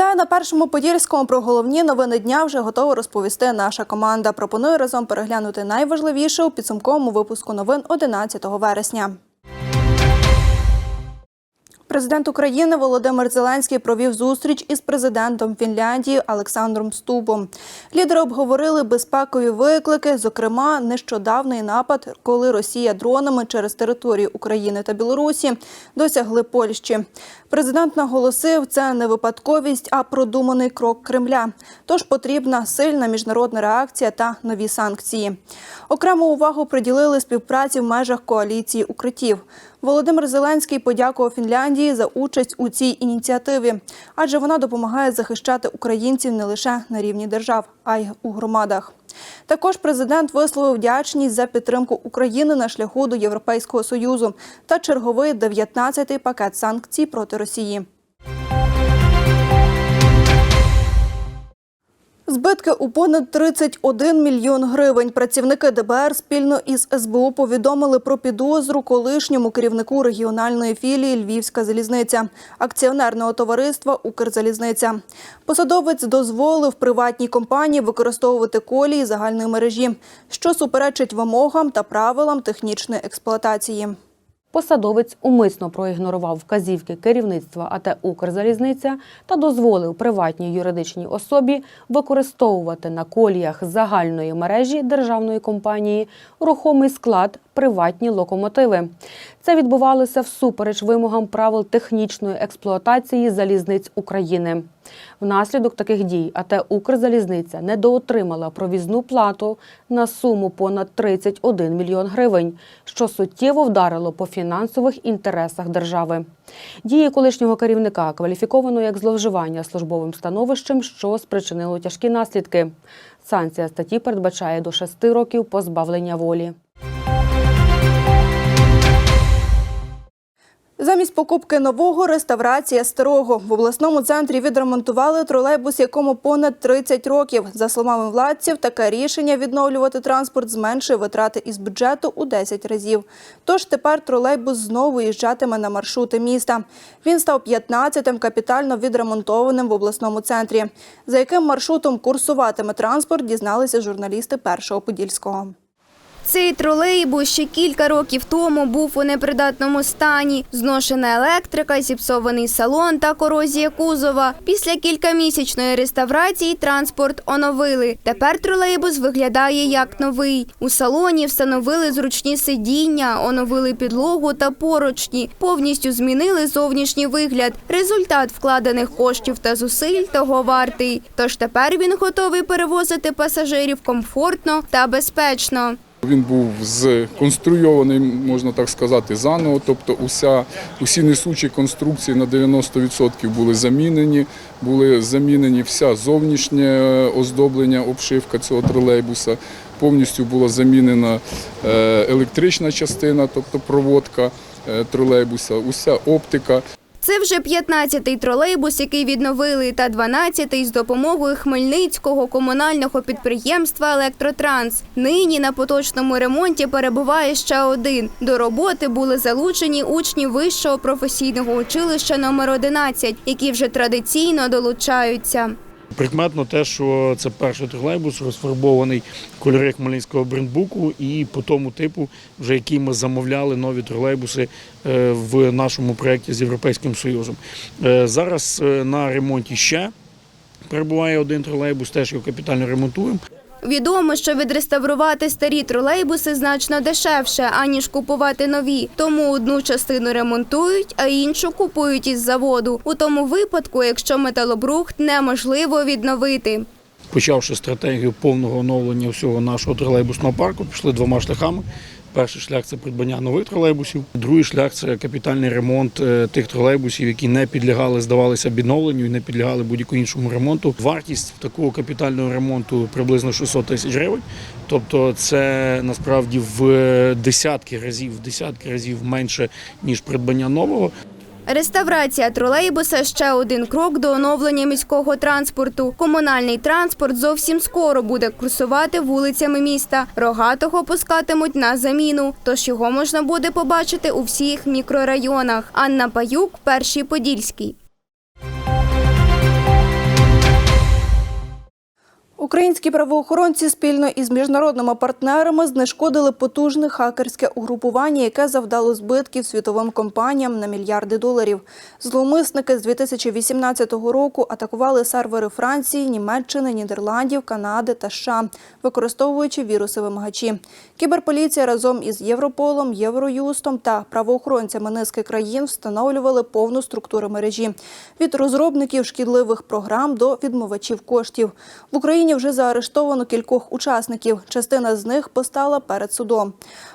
Вітаю на першому подільському. Про головні новини дня вже готова розповісти наша команда. Пропоную разом переглянути найважливіше у підсумковому випуску новин 11 вересня. Президент України Володимир Зеленський провів зустріч із президентом Фінляндії Олександром Стубом. Лідери обговорили безпекові виклики, зокрема, нещодавний напад, коли Росія дронами через територію України та Білорусі досягли Польщі. Президент наголосив, це не випадковість, а продуманий крок Кремля. Тож потрібна сильна міжнародна реакція та нові санкції. Окрему увагу приділили співпраці в межах коаліції укриттів. Володимир Зеленський подякував Фінляндії за участь у цій ініціативі, адже вона допомагає захищати українців не лише на рівні держав, а й у громадах. Також президент висловив вдячність за підтримку України на шляху до Європейського союзу та черговий 19-й пакет санкцій проти Росії. Збитки у понад 31 мільйон гривень. Працівники ДБР спільно із СБУ повідомили про підозру колишньому керівнику регіональної філії Львівська залізниця акціонерного товариства Укрзалізниця. Посадовець дозволив приватній компанії використовувати колії загальної мережі, що суперечить вимогам та правилам технічної експлуатації. Посадовець умисно проігнорував вказівки керівництва АТ «Укрзалізниця» та дозволив приватній юридичній особі використовувати на коліях загальної мережі державної компанії рухомий склад приватні локомотиви. Це відбувалося всупереч вимогам правил технічної експлуатації залізниць України. Внаслідок таких дій АТ «Укрзалізниця» недоотримала провізну плату на суму понад 31 мільйон гривень, що суттєво вдарило по фінансових інтересах держави. Дії колишнього керівника кваліфіковано як зловживання службовим становищем, що спричинило тяжкі наслідки. Санкція статті передбачає до 6 років позбавлення волі. Замість покупки нового реставрація старого в обласному центрі відремонтували тролейбус, якому понад 30 років. За словами владців, таке рішення відновлювати транспорт зменшує витрати із бюджету у 10 разів. Тож тепер тролейбус знову їжджатиме на маршрути міста. Він став 15-тим капітально відремонтованим в обласному центрі. За яким маршрутом курсуватиме транспорт, дізналися журналісти першого подільського. Цей тролейбус ще кілька років тому був у непридатному стані. Зношена електрика, зіпсований салон та корозія кузова. Після кількамісячної реставрації транспорт оновили. Тепер тролейбус виглядає як новий. У салоні встановили зручні сидіння, оновили підлогу та поручні, повністю змінили зовнішній вигляд. Результат вкладених коштів та зусиль того вартий. Тож тепер він готовий перевозити пасажирів комфортно та безпечно. Він був сконструйований, можна так сказати, заново. Тобто уся, усі несучі конструкції на 90% були замінені, були замінені вся зовнішнє оздоблення, обшивка цього тролейбуса. Повністю була замінена е, електрична частина, тобто проводка е, тролейбуса, уся оптика. Це вже 15-й тролейбус, який відновили, та 12-й з допомогою Хмельницького комунального підприємства «Електротранс». Нині на поточному ремонті перебуває ще один. До роботи були залучені учні вищого професійного училища номер 11, які вже традиційно долучаються. Прикметно те, що це перший тролейбус, розфарбований кольори Хмельницького брендбуку, і по тому типу, вже який ми замовляли нові тролейбуси е, в нашому проєкті з Європейським Союзом. Е, Зараз е, на ремонті ще перебуває один тролейбус, теж його капітально ремонтуємо. Відомо, що відреставрувати старі тролейбуси значно дешевше, аніж купувати нові. Тому одну частину ремонтують, а іншу купують із заводу. У тому випадку, якщо металобрухт неможливо відновити. Почавши стратегію повного оновлення всього нашого тролейбусного парку, пішли двома шляхами. Перший шлях це придбання нових тролейбусів. Другий шлях це капітальний ремонт е, тих тролейбусів, які не підлягали, здавалися відновленню і не підлягали будь-якому іншому ремонту. Вартість такого капітального ремонту приблизно 600 тисяч гривень. Тобто, це насправді в десятки разів, в десятки разів менше ніж придбання нового. Реставрація тролейбуса ще один крок до оновлення міського транспорту. Комунальний транспорт зовсім скоро буде курсувати вулицями міста. Рогатого пускатимуть на заміну, тож його можна буде побачити у всіх мікрорайонах. Анна Паюк, перший подільський. Українські правоохоронці спільно із міжнародними партнерами знешкодили потужне хакерське угрупування, яке завдало збитків світовим компаніям на мільярди доларів. Зловмисники з 2018 року атакували сервери Франції, Німеччини, Нідерландів, Канади та США, використовуючи віруси-вимагачі. Кіберполіція разом із Європолом, Євроюстом та правоохоронцями низки країн встановлювали повну структуру мережі від розробників шкідливих програм до відмивачів коштів. В Україні вже заарештовано кількох учасників. Частина з них постала перед судом.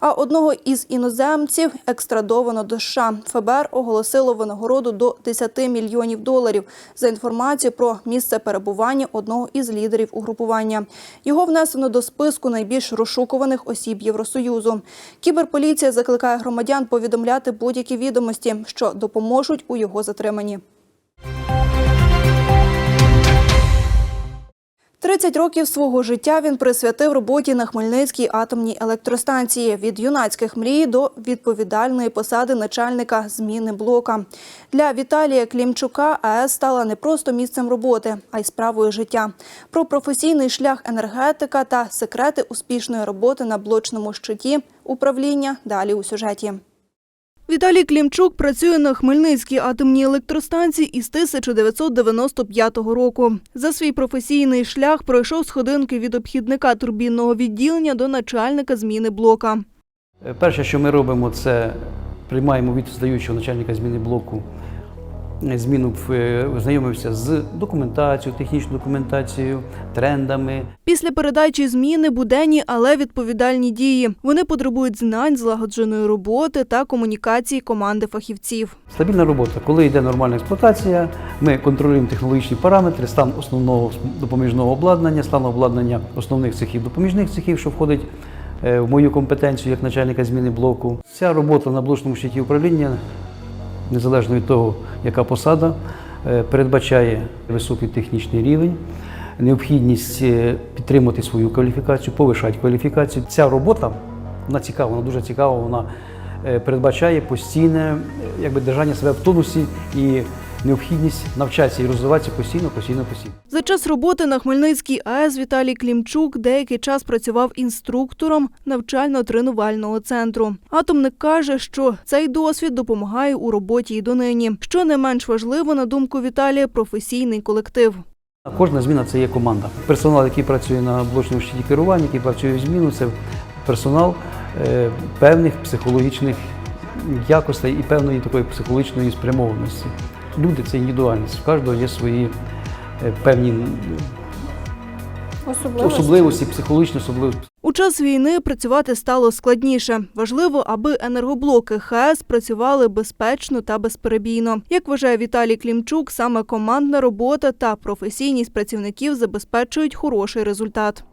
А одного із іноземців екстрадовано до США. ФБР оголосило винагороду до 10 мільйонів доларів за інформацію про місце перебування одного із лідерів угрупування. Його внесено до списку найбільш розшукуваних осіб Євросоюзу. Кіберполіція закликає громадян повідомляти будь-які відомості, що допоможуть у його затриманні. 30 років свого життя він присвятив роботі на Хмельницькій атомній електростанції від юнацьких мрій до відповідальної посади начальника зміни блока. Для Віталія Клімчука АЕС стала не просто місцем роботи, а й справою життя. Про професійний шлях енергетика та секрети успішної роботи на блочному щиті управління далі у сюжеті. Віталій Клімчук працює на Хмельницькій атомній електростанції із 1995 року. За свій професійний шлях пройшов сходинки від обхідника турбінного відділення до начальника зміни блока. Перше, що ми робимо, це приймаємо від здаючого начальника зміни блоку зміну, е, знайомився з документацією, технічною документацією, трендами. Після передачі зміни буденні, але відповідальні дії. Вони потребують знань, злагодженої роботи та комунікації команди фахівців. Стабільна робота. Коли йде нормальна експлуатація, ми контролюємо технологічні параметри, стан основного допоміжного обладнання, стан обладнання основних цехів, допоміжних цехів, що входить е, в мою компетенцію як начальника зміни блоку. Ця робота на блочному щиті управління, незалежно від того, яка посада, е, передбачає високий технічний рівень. Необхідність підтримати підтримувати свою кваліфікацію, повишати кваліфікацію. Ця робота вона цікава, вона дуже цікава. Вона е, передбачає постійне е, якби, держання себе в тонусі і необхідність навчатися і розвиватися постійно, постійно, постійно. За час роботи на Хмельницькій АЕС Віталій Клімчук деякий час працював інструктором навчально-тренувального центру. Атомник каже, що цей досвід допомагає у роботі і донині. Що не менш важливо, на думку Віталія, професійний колектив. Кожна зміна це є команда. Персонал, який працює на блочному щиті керування, який працює в зміну, це персонал е, певних психологічних якостей і певної такої психологічної спрямованості. Люди це індивідуальність. У кожного є свої е, певні особливості, психологічні особливості. У час війни працювати стало складніше. Важливо, аби енергоблоки ХАЕС працювали безпечно та безперебійно. Як вважає Віталій Клімчук, саме командна робота та професійність працівників забезпечують хороший результат.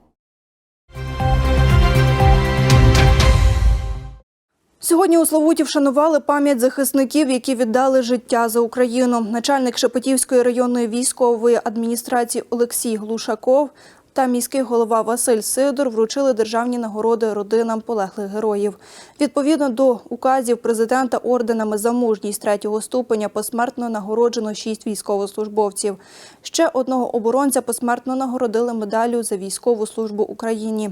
Сьогодні у Славуті вшанували пам'ять захисників, які віддали життя за Україну. Начальник Шепетівської районної військової адміністрації Олексій Глушаков та міський голова Василь Сидор вручили державні нагороди родинам полеглих героїв. Відповідно до указів президента орденами за мужність третього ступеня посмертно нагороджено шість військовослужбовців. Ще одного оборонця посмертно нагородили медаллю за військову службу Україні.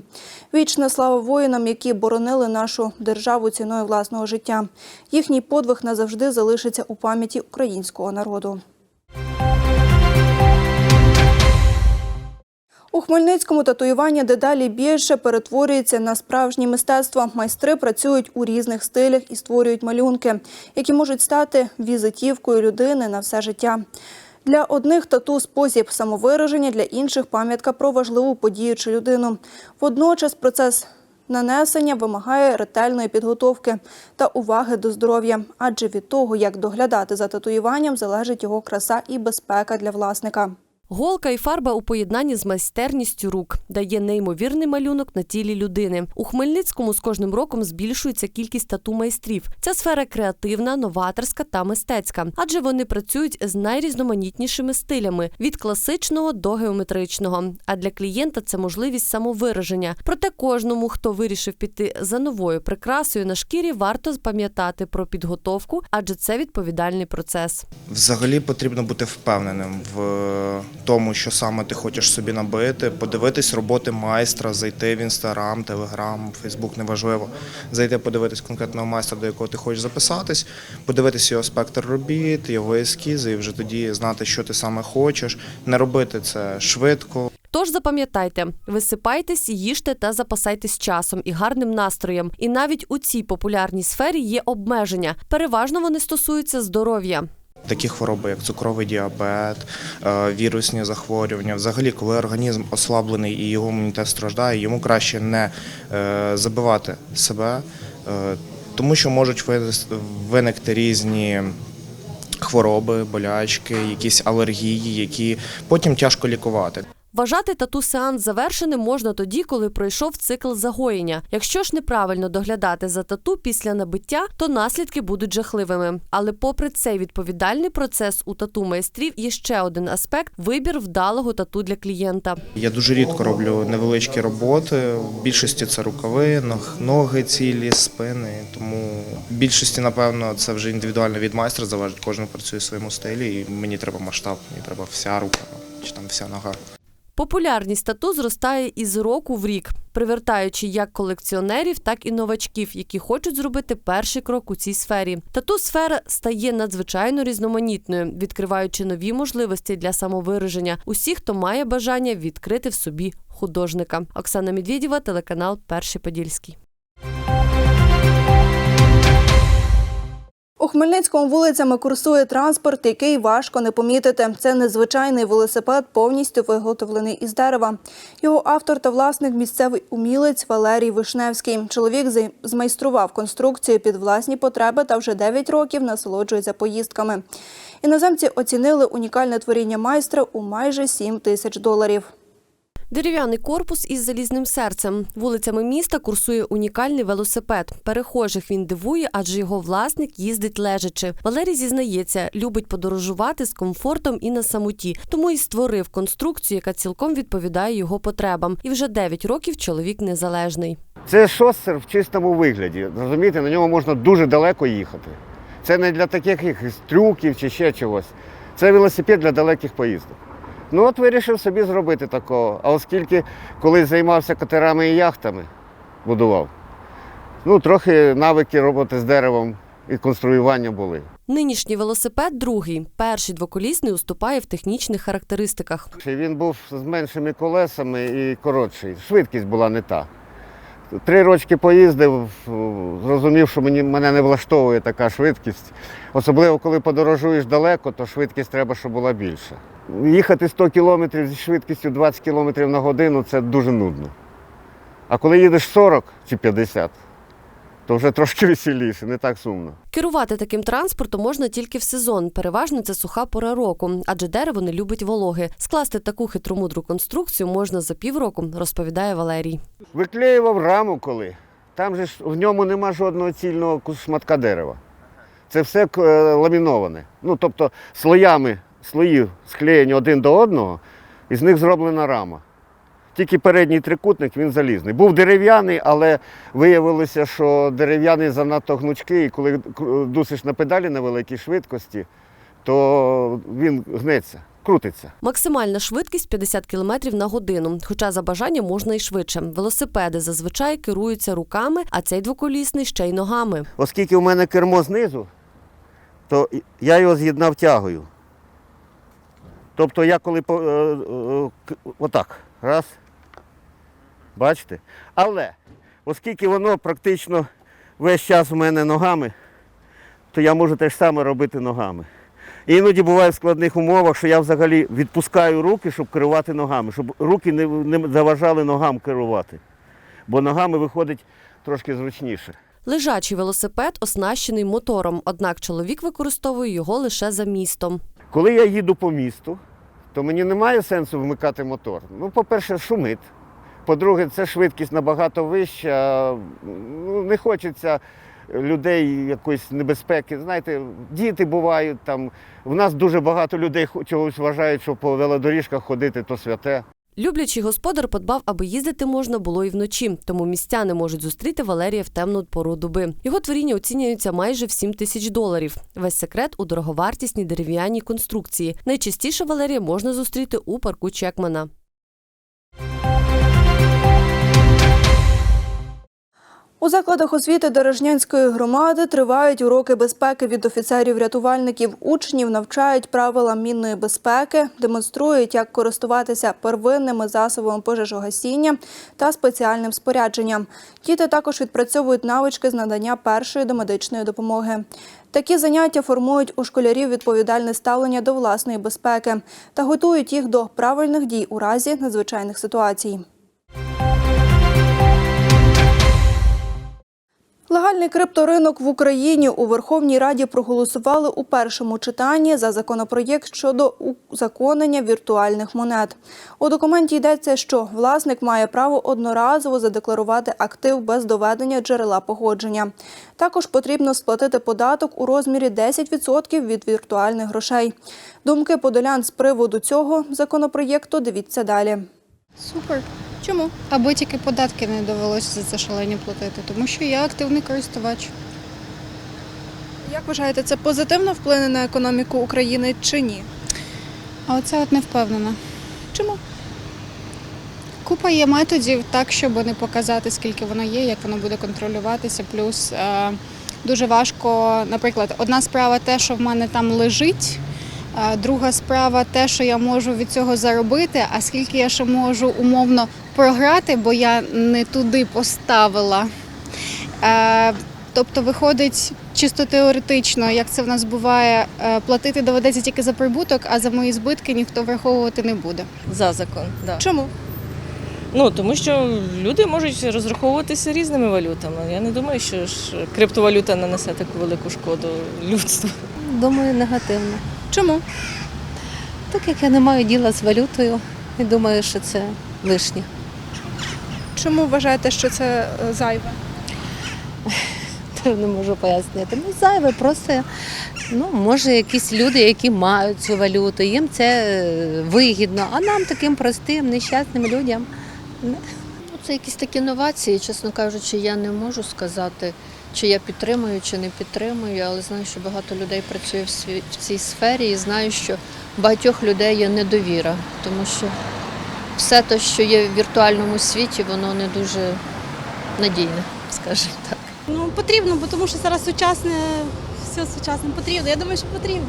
Вічна слава воїнам, які боронили нашу державу ціною власного життя. Їхній подвиг назавжди залишиться у пам'яті українського народу. У Хмельницькому татуювання дедалі більше перетворюється на справжнє мистецтво. Майстри працюють у різних стилях і створюють малюнки, які можуть стати візитівкою людини на все життя. Для одних тату спосіб самовираження, для інших пам'ятка про важливу подію чи людину. Водночас процес нанесення вимагає ретельної підготовки та уваги до здоров'я, адже від того, як доглядати за татуюванням, залежить його краса і безпека для власника. Голка і фарба у поєднанні з майстерністю рук дає неймовірний малюнок на тілі людини. У Хмельницькому з кожним роком збільшується кількість тату майстрів. Ця сфера креативна, новаторська та мистецька, адже вони працюють з найрізноманітнішими стилями від класичного до геометричного. А для клієнта це можливість самовираження. Проте кожному, хто вирішив піти за новою прикрасою на шкірі, варто пам'ятати про підготовку, адже це відповідальний процес. Взагалі потрібно бути впевненим в тому, що саме ти хочеш собі набити, подивитись роботи майстра, зайти в інстаграм, телеграм, фейсбук, неважливо. Зайти подивитись конкретного майстра, до якого ти хочеш записатись, подивитись його спектр робіт, його ескізи, і вже тоді знати, що ти саме хочеш. Не робити це швидко, Тож запам'ятайте, висипайтесь, їжте та запасайтесь часом і гарним настроєм. І навіть у цій популярній сфері є обмеження. Переважно вони стосуються здоров'я. Такі хвороби, як цукровий діабет, е, вірусні захворювання. Взагалі, коли організм ослаблений і його імунітет страждає, йому краще не е, забивати себе, е, тому що можуть виникти різні хвороби, болячки, якісь алергії, які потім тяжко лікувати. Вважати тату-сеанс завершеним можна тоді, коли пройшов цикл загоєння. Якщо ж неправильно доглядати за тату після набиття, то наслідки будуть жахливими. Але попри цей відповідальний процес у тату майстрів є ще один аспект вибір вдалого тату для клієнта. Я дуже рідко роблю невеличкі роботи. В більшості це рукави, ног- ноги цілі, спини. Тому в більшості, напевно, це вже індивідуально від майстра залежить. Кожен працює в своєму стилі, і мені треба масштаб, мені треба вся рука чи там вся нога. Популярність тату зростає із року в рік, привертаючи як колекціонерів, так і новачків, які хочуть зробити перший крок у цій сфері. Тату сфера стає надзвичайно різноманітною, відкриваючи нові можливості для самовираження усіх, хто має бажання відкрити в собі художника. Оксана Медведєва, телеканал Перший Подільський. У Хмельницькому вулицями курсує транспорт, який важко не помітити. Це незвичайний велосипед, повністю виготовлений із дерева. Його автор та власник місцевий умілець Валерій Вишневський. Чоловік змайстрував конструкцію під власні потреби та вже 9 років насолоджується поїздками. Іноземці оцінили унікальне творіння майстра у майже 7 тисяч доларів. Дерев'яний корпус із залізним серцем. Вулицями міста курсує унікальний велосипед. Перехожих він дивує, адже його власник їздить лежачи. Валерій зізнається, любить подорожувати з комфортом і на самоті, тому і створив конструкцію, яка цілком відповідає його потребам. І вже 9 років чоловік незалежний. Це шосер в чистому вигляді. Розумієте, на ньому можна дуже далеко їхати. Це не для таких трюків чи ще чогось. Це велосипед для далеких поїздок. Ну от вирішив собі зробити такого. А оскільки колись займався катерами і яхтами, будував, ну трохи навики роботи з деревом і конструювання були. Нинішній велосипед другий. Перший двоколісний уступає в технічних характеристиках. Він був з меншими колесами і коротший. Швидкість була не та. Три рочки поїздив, зрозумів, що мені, мене не влаштовує така швидкість. Особливо, коли подорожуєш далеко, то швидкість треба, щоб була більша. Їхати 100 кілометрів зі швидкістю 20 кілометрів на годину це дуже нудно. А коли їдеш 40 чи 50, то вже трошки веселіше, не так сумно. Керувати таким транспортом можна тільки в сезон. Переважно це суха пора року, адже дерево не любить вологи. Скласти таку хитромудру конструкцію можна за півроку, розповідає Валерій. Виклеював раму коли. Там же ж в ньому нема жодного цільного шматка дерева. Це все е, ламіноване. Ну, тобто слоями слої склеєні один до одного, і з них зроблена рама. Тільки передній трикутник він залізний. Був дерев'яний, але виявилося, що дерев'яний занадто гнучкий, і коли дусиш на педалі на великій швидкості, то він гнеться, крутиться. Максимальна швидкість 50 км на годину. Хоча за бажанням можна і швидше. Велосипеди зазвичай керуються руками, а цей двоколісний ще й ногами. Оскільки у мене кермо знизу, то я його з'єднав тягою. Тобто я коли е, е, отак, раз. Бачите? Але оскільки воно практично весь час у мене ногами, то я можу те ж саме робити ногами. І іноді буває в складних умовах, що я взагалі відпускаю руки, щоб керувати ногами, щоб руки не, не заважали ногам керувати. Бо ногами виходить трошки зручніше. Лежачий велосипед оснащений мотором, однак чоловік використовує його лише за містом. Коли я їду по місту, то мені немає сенсу вмикати мотор. Ну, по-перше, шумить. По-друге, це швидкість набагато вища. Ну, не хочеться людей якоїсь небезпеки. Знаєте, діти бувають там. У нас дуже багато людей чогось вважають, що по велодоріжках ходити то святе. Люблячий господар подбав, аби їздити можна було і вночі, тому містяни можуть зустріти Валерія в темну пору доби. Його творіння оцінюються майже в 7 тисяч доларів. Весь секрет у дороговартісній дерев'яній конструкції. Найчастіше Валерія можна зустріти у парку Чекмана. У закладах освіти Дорожнянської громади тривають уроки безпеки від офіцерів-рятувальників. Учнів навчають правилам мінної безпеки, демонструють, як користуватися первинними засобами пожежогасіння та спеціальним спорядженням. Діти також відпрацьовують навички з надання першої домедичної допомоги. Такі заняття формують у школярів відповідальне ставлення до власної безпеки та готують їх до правильних дій у разі надзвичайних ситуацій. Легальний крипторинок в Україні у Верховній Раді проголосували у першому читанні за законопроєкт щодо узаконення віртуальних монет. У документі йдеться, що власник має право одноразово задекларувати актив без доведення джерела походження. Також потрібно сплатити податок у розмірі 10% від віртуальних грошей. Думки подолян з приводу цього законопроєкту дивіться далі. Супер. Чому? Аби тільки податки не довелося за це шалені платити, тому що я активний користувач. Як вважаєте, це позитивно вплине на економіку України чи ні? А оце от не впевнена. Чому? Купа є методів так, щоб не показати, скільки воно є, як воно буде контролюватися. Плюс е, дуже важко, наприклад, одна справа те, що в мене там лежить. а Друга справа те, що я можу від цього заробити, а скільки я ще можу умовно програти, бо я не туди поставила. Е, Тобто виходить чисто теоретично, як це в нас буває, е, платити доведеться тільки за прибуток, а за мої збитки ніхто враховувати не буде. За закон, да. Чому? Ну тому що люди можуть розраховуватися різними валютами. Я не думаю, що ж криптовалюта нанесе таку велику шкоду людству. Думаю, негативно. Чому? Так як я не маю діла з валютою, і думаю, що це лишнє. Чому вважаєте, що це е, зайве? Не можу пояснити. Ну, зайве, просто ну, може якісь люди, які мають цю валюту, їм це е, вигідно, а нам таким простим, нещасним людям. Ну, Це якісь такі новації, чесно кажучи, я не можу сказати, чи я підтримую, чи не підтримую, але знаю, що багато людей працює в, цій сфері і знаю, що багатьох людей є недовіра, тому що все те, що є в віртуальному світі, воно не дуже надійне, скажімо так. Ну потрібно, бо тому що зараз сучасне, все сучасне потрібно. Я думаю, що потрібно.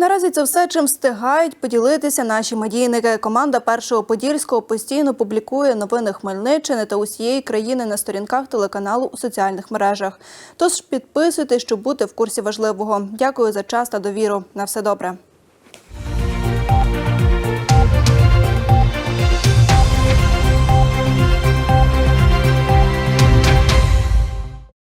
Наразі це все, чим встигають поділитися наші медійники. Команда першого подільського постійно публікує новини Хмельниччини та усієї країни на сторінках телеканалу у соціальних мережах. Тож підписуйтесь, щоб бути в курсі важливого. Дякую за час та довіру. На все добре.